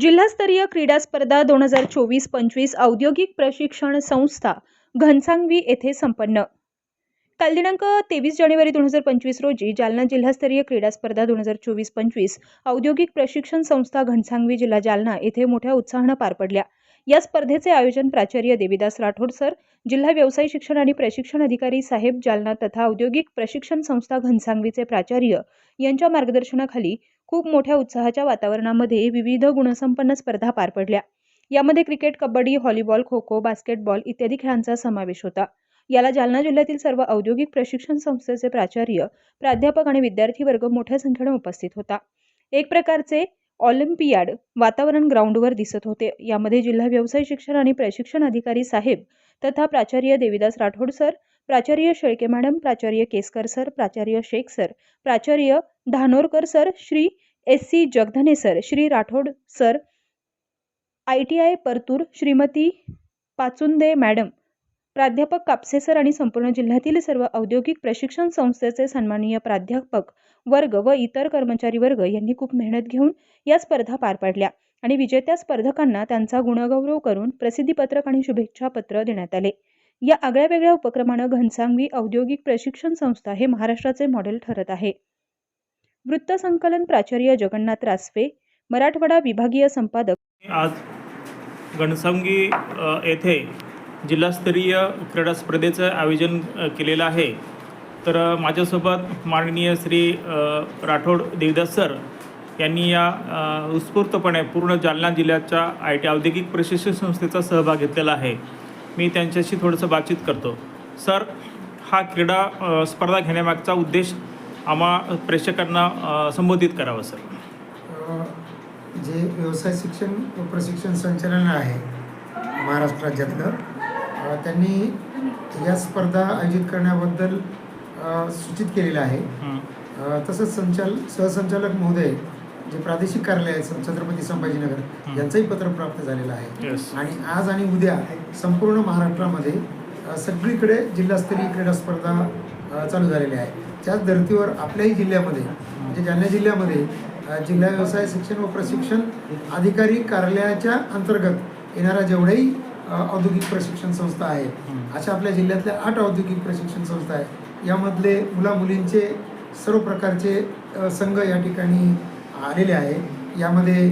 जिल्हास्तरीय क्रीडा स्पर्धा दोन हजार चोवीस पंचवीस औद्योगिक प्रशिक्षण संस्था घनसांगवी येथे संपन्न. काल दिनांक तेवीस जानेवारी दोन हजार पंचवीस रोजी जालना जिल्हास्तरीय क्रीडा स्पर्धा दोन हजार चोवीस पंचवीस औद्योगिक प्रशिक्षण संस्था घनसांगवी जिल्हा जालना येथे मोठ्या उत्साहानं पार पडल्या. या स्पर्धेचे आयोजन प्राचार्य देविदास राठोड सर जिल्हा व्यवसाय शिक्षण आणि प्रशिक्षण अधिकारी साहेब जालना तथा औद्योगिक प्रशिक्षण संस्था घनसांगवीचे प्राचार्य यांच्या मार्गदर्शनाखाली खूप मोठ्या उत्साहाच्या वातावरणामध्ये विविध गुणसंपन्न स्पर्धा पार पडल्या. यामध्ये cricket kabaddi volleyball kho kho basketball इत्यादी खेळांचा समावेश होता. याला जालना जिल्ह्यातील सर्व औद्योगिक प्रशिक्षण संस्थेचे प्राचार्य प्राध्यापक आणि विद्यार्थी वर्ग मोठ्या संख्येने उपस्थित होता. एक प्रकारचे ऑलिम्पियाड वातावरण ग्राउंडवर दिसत होते. यामध्ये जिल्हा व्यवसाय शिक्षण आणि प्रशिक्षण अधिकारी साहेब तथा प्राचार्य देविदास राठोड सर प्राचार्य शेळके मॅडम प्राचार्य केसकर सर प्राचार्य शेख सर प्राचार्य Dhanorkar sir Shri S C Jagdhane sir Shri Rathod sir I T I Partur Shrimati Pachunde madam प्राध्यापक कापसे सर आणि संपूर्ण जिल्ह्यातील सर्व औद्योगिक प्रशिक्षण संस्थेचे सन्माननीय प्राध्यापक वर्ग व इतर कर्मचारी वर्ग यांनी खूप मेहनत घेऊन या स्पर्धा पार पाडल्या आणि विजेत्या स्पर्धकांना त्यांचा गुणगौरव करून प्रसिद्धीपत्रक आणि शुभेच्छा पत्र देण्यात आले. या आगळ्या वेगळ्या उपक्रमानं घनसांगवी औद्योगिक प्रशिक्षण संस्था हे महाराष्ट्राचे मॉडेल ठरत आहे. वृत्तसंकलन प्राचार्य जगन्नाथ रासवे मराठवाडा विभागीय संपादक आज घनसावंगी येथे जिल्हास्तरीय क्रीडा स्पर्धेचं आयोजन केलेलं आहे. तर माझ्यासोबत माननीय श्री राठोड देवदास सर यांनी या उत्स्फूर्तपणे पूर्ण जालना जिल्ह्याच्या आय टी औद्योगिक प्रशिक्षण संस्थेचा सहभाग घेतलेला आहे. मी त्यांच्याशी थोडंसं बातचीत करतो. सर हा क्रीडा स्पर्धा घेण्यामागचा उद्देश आम्हा प्रेक्षकांना संबोधित करावा सर. जे व्यवसाय शिक्षण व प्रशिक्षण संचालनालय आहे महाराष्ट्र राज्यातलं त्यांनी या स्पर्धा आयोजित करण्याबद्दल सूचित केलेलं आहे. तसंच संचाल सहसंचालक महोदय जे प्रादेशिक कार्यालय आहे छत्रपती संभाजीनगर. यांचंही पत्र प्राप्त झालेलं आहे. आणि आज आणि उद्या संपूर्ण महाराष्ट्रामध्ये सगळीकडे जिल्हास्तरीय क्रीडा स्पर्धा चालू झालेल्या आहे त्याच धर्तीवर आपल्याही जिल्ह्यामध्ये म्हणजे जालना जिल्ह्यामध्ये जिल्हा व्यवसाय शिक्षण व प्रशिक्षण अधिकारी कार्यालयाच्या अंतर्गत येणाऱ्या जेवढ्याही औद्योगिक प्रशिक्षण संस्था आहेत. अशा आपल्या जिल्ह्यातल्या आठ औद्योगिक प्रशिक्षण संस्था आहेत यामधले मुला मुलींचे सर्व प्रकारचे संघ या ठिकाणी आलेले आहे. यामध्ये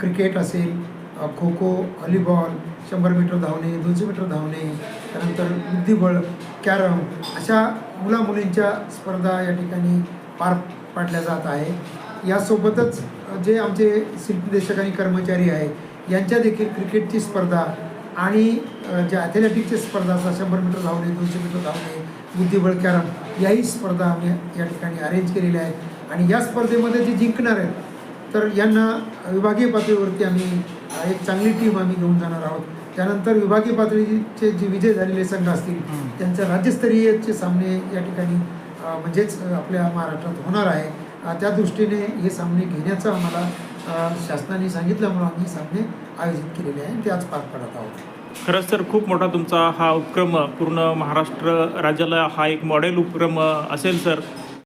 क्रिकेट असेल खो खो व्हॉलीबॉल शंभर मीटर धावणे दोनशे मीटर धावणे त्यानंतर बुद्धिबळ कॅरम अशा मुलामुलींच्या स्पर्धा या ठिकाणी पार पाडल्या जात आहे. यासोबतच जे आमचे शिल्पदेशक आणि कर्मचारी आहेत यांच्या देखील क्रिकेटची स्पर्धा आणि ज्या ॲथलेटिकच्या स्पर्धा असतात शंभर मीटर धावणे दोनशे मीटर धावणे बुद्धिबळ कॅरम याही स्पर्धा आम्ही या ठिकाणी अरेंज केलेल्या आहेत. आणि या स्पर्धेमध्ये जे जिंकणार आहेत तर यांना विभागीय पातळीवरती आम्ही एक चांगली टीम आम्ही घेऊन जाणार आहोत. त्यानंतर विभागीय पातळीचे जे विजय झालेले संघ असतील. त्यांच्या राज्यस्तरीयचे सामने या ठिकाणी म्हणजेच आपल्या महाराष्ट्रात होणार आहे. त्या दृष्टीने हे सामने घेण्याचं आम्हाला शासनाने सांगितल्यामुळं आम्ही सामने आयोजित केलेले आहे ते आज पार पडत आहोत. खरंच तर खूप मोठा तुमचा हा उपक्रम पूर्ण महाराष्ट्र राज्याला हा एक मॉडेल उपक्रम असेल सर.